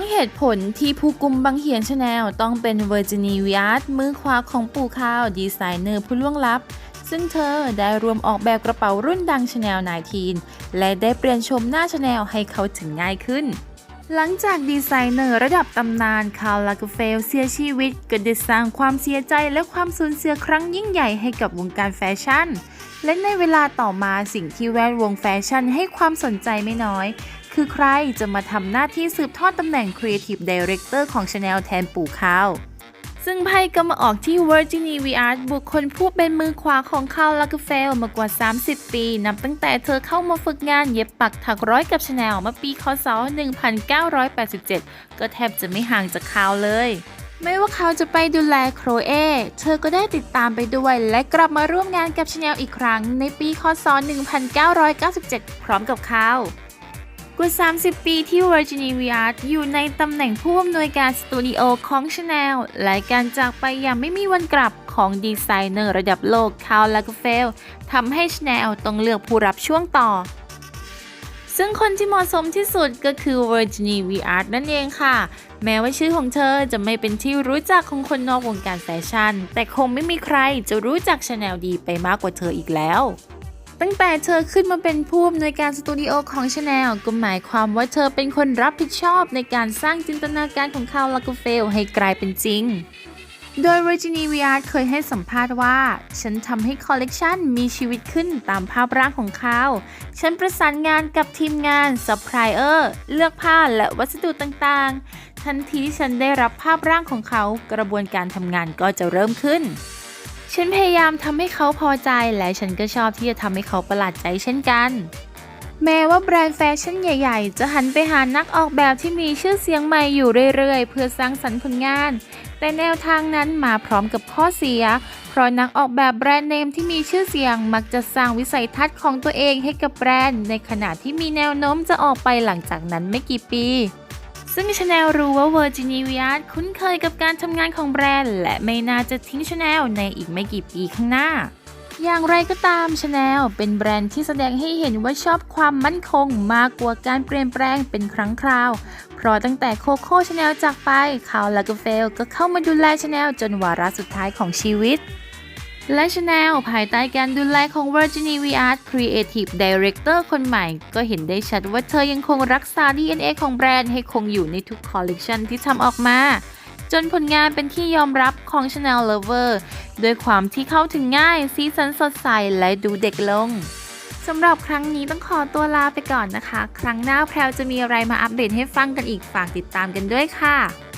งเหตุผลที่ผู้กุมบังเหียนชาแนลต้องเป็นเวอร์จินีวิอาร์มือขวาของปู่ข้าวดีไซเนอร์ผู้ล่วงลับ ซึ่งเธอได้รวมออกแบบกระเป๋ารุ่นดังชาแนล19และได้เปลี่ยนชมหน้าชาแนลให้เขาถึงง่ายขึ้น หลังจากดีไซเนอร์ระดับตำนานคาร์ลลากเฟลเสียชีวิตก็ได้สร้างความเสียใจและความสูญเสียครั้งยิ่งใหญ่ให้กับวงการแฟชั่นและในเวลาต่อมาสิ่งที่แวดวงแฟชั่นให้ความสนใจไม่น้อย คือใครจะมาทำหน้าที่สืบทอดตำแหน่ง Creative Director ของ Chanel แทนปู่ข้าวซึ่งไพ่ก็มาออกที่ Virginie Viard บุคคลผู้เป็นมือขวาของคาร์ลลากเฟลมากว่า 30 ปี นับตั้งแต่เธอเข้ามาฝึกงานเย็บปักถักร้อยกับ Chanel เมื่อปีคศ 1987 ก็แทบจะไม่ห่างจากคาวเลย ไม่ว่าเขาจะไปดูแลโครเอ เธอก็ได้ติดตามไปด้วย และกลับมาร่วมงานกับ Chanel อีกครั้ง ในปีคศ 1997 พร้อมกับเขา กว่า 30 ปีที่ Virginie Viard อยู่ในตำแหน่งผู้อำนวยการสตูดิโอของ Chanel และการจากไปอย่างไม่มีวันกลับของดีไซเนอร์ระดับโลกคาร์ลลากเฟลทำให้ Chanel ต้องเลือกผู้รับช่วงต่อ ซึ่งคนที่เหมาะสมที่สุดก็คือ Virginie Viard นั่นเองค่ะ แม้ว่าชื่อของเธอจะไม่เป็นที่รู้จักของคนนอกวงการแฟชั่น แต่คงไม่มีใครจะรู้จัก Chanel ดีไปมากกว่าเธออีกแล้ว ตั้งแต่เธอขึ้นมาเป็นผู้อำนวยการสตูดิโอของ Chanel ก็หมายความว่าเธอเป็นคนรับผิดชอบในการสร้างจินตนาการของคาร์ลากเฟลให้กลายเป็นจริง โดย Virginie Viard เคยให้สัมภาษณ์ว่า ฉันทำให้คอลเลกชันมีชีวิตขึ้นตามภาพร่างของเขาฉันประสานงานกับทีมงานซัพพลายเออร์เลือกผ้าและวัสดุต่างๆ ทันทีที่ฉันได้รับภาพร่างของเขา กระบวนการทำงานก็จะเริ่มขึ้น ฉันพยายามทำให้เขาพอใจและฉันก็ชอบที่จะทำให้เขาประหลาดใจเช่นกัน แม้ว่าแบรนด์แฟชั่นใหญ่ ๆ จะหันไปหานักออกแบบที่มีชื่อเสียงใหม่อยู่เรื่อยๆ เพื่อสร้างสรรค์ผลงาน แต่แนวทางนั้นมาพร้อมกับข้อเสีย เพราะนักออกแบบแบรนด์เนมที่มีชื่อเสียง มักจะสร้างวิสัยทัศน์ของตัวเองให้กับแบรนด์ ในขณะที่มีแนวโน้มจะออกไปหลังจากนั้นไม่กี่ปี ซึ่งชาแนลรู้ว่า Virginie Viard คุ้นเคยกับการทำงานของแบรนด์ และไม่น่าจะทิ้งชาแนลในอีกไม่กี่ปีข้างหน้า อย่างไรก็ตามชาแนลเป็นแบรนด์ที่แสดงให้เห็นว่าชอบความมั่นคงมากกว่าการเปลี่ยนแปลงเป็นครั้งคราว เพราะตั้งแต่โคโค่ชาแนลจากไปคาร์ลลากเฟลก็เข้ามาดูแลชาแนลจนวาระสุดท้ายของชีวิต และชาแนลภายใต้การดูแลของ Virginie VR Creative Director คนใหม่ ก็เห็นได้ชัดว่าเธอยังคงรักษา DNA ของแบรนด์ให้คงอยู่ในทุกคอลเลกชันที่ทำออกมา จนผลงานเป็นที่ยอมรับของ Chanel Lover ด้วยความที่เข้าถึงง่าย สีสันสดใส และดูเด็กลงสำหรับครั้งนี้ต้องขอตัวลาไปก่อนนะคะ ครั้งหน้าแพรวจะมีอะไรมาอัปเดตให้ฟังกันอีกฝากติดตามกันด้วยค่ะ